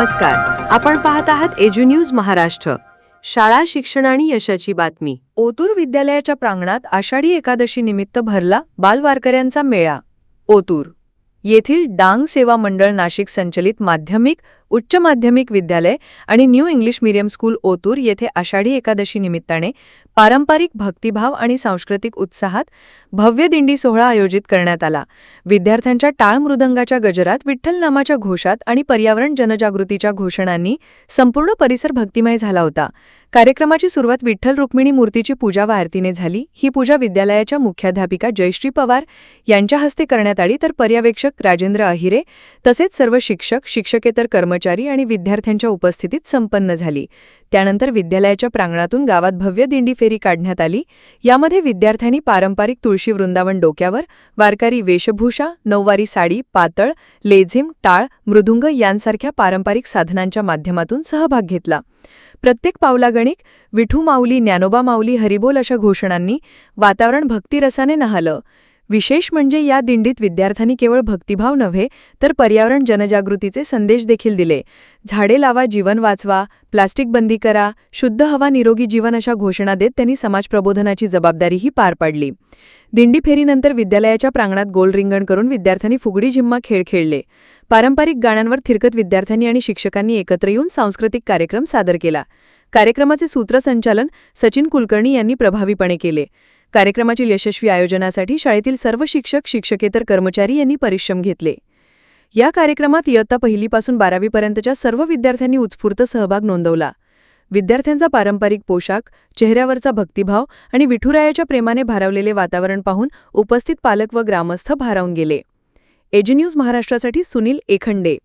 नमस्कार. आपण पाहत आहात एज्यू न्यूज महाराष्ट्र. शाळा शिक्षण आणि यशाची बातमी. ओतूर विद्यालयाच्या प्रांगणात आषाढी एकादशी निमित्त भरला बालवारकऱ्यांचा मेळा. ओतूर येथील डांग सेवा मंडळ नाशिक संचलित माध्यमिक उच्च माध्यमिक विद्यालय आणि new English medium school Otur येथे आषाढी एकादशी निमित्ताने पारंपरिक भक्तिभाव आणि सांस्कृतिक उत्साहात भव्य दिंडी सोहळा आयोजित करण्यात आला. विद्यार्थ्यांच्या टाळ मृदंगाच्या गजरात विठ्ठल नामाच्या घोषात आणि पर्यावरण जनजागृतीच्या घोषणांनी संपूर्ण परिसर भक्तिमय झाला होता. कार्यक्रमाची सुरुवात विठ्ठल रुक्मिणी मूर्तीची पूजा व आरतीने झाली. ही पूजा विद्यालयाच्या मुख्याध्यापिका जयश्री पवार यांच्या हस्ते करण्यात आली. तर पर्यवेक्षक राजेंद्र अहिरे तसेच सर्व शिक्षक शिक्षकेतर कर्मचारी आणि विद्यार्थ्यांच्या उपस्थितीत संपन्न झाली. त्यानंतर विद्यालयाच्या प्रांगणातून गावात भव्य दिंडी फेरी काढण्यात आली. यामध्ये विद्यार्थ्यांनी पारंपरिक तुळशी वृंदावन डोक्यावर वारकरी वेशभूषा नऊवारी साडी पातळ लेझिम टाळ मृदुंग यांसारख्या पारंपरिक साधनांच्या माध्यमातून सहभाग घेतला. प्रत्येक पावलागणिक विठू माऊली ज्ञानोबा माऊली हरिबोल अशा घोषणांनी वातावरण भक्तिरसाने नहालं. विशेष म्हणजे या दिंडीत विद्यार्थ्यांनी केवळ भक्तिभाव नव्हे तर पर्यावरण जनजागृतीचे संदेश देखील दिले. झाडे लावा जीवन वाचवा प्लास्टिक बंदी करा शुद्ध हवा निरोगी जीवन अशा घोषणा देत त्यांनी समाजप्रबोधनाची जबाबदारीही पार पाडली. दिंडी फेरीनंतर विद्यालयाच्या प्रांगणात गोल रिंगण करून विद्यार्थ्यांनी फुगडी जिम्मा खेळ खेळले. पारंपरिक गाण्यांवर थिरकत विद्यार्थ्यांनी आणि शिक्षकांनी एकत्र येऊन सांस्कृतिक कार्यक्रम सादर केला. कार्यक्रमाचे सूत्रसंचालन सचिन कुलकर्णी यांनी प्रभावीपणे केले. कार्यक्रमाच्या यशस्वी आयोजनासाठी शाळेतील सर्व शिक्षक शिक्षकेतर कर्मचारी यांनी परिश्रम घेतले. या कार्यक्रमात इयत्ता पहिलीपासून बारावीपर्यंतच्या सर्व विद्यार्थ्यांनी उत्स्फूर्त सहभाग नोंदवला. विद्यार्थ्यांचा पारंपरिक पोशाख चेहऱ्यावरचा भक्तिभाव आणि विठुरायाच्या प्रेमाने भारावलेले वातावरण पाहून उपस्थित पालक व ग्रामस्थ भारावून गेले. एजी न्यूज महाराष्ट्रासाठी सुनील एखंडे.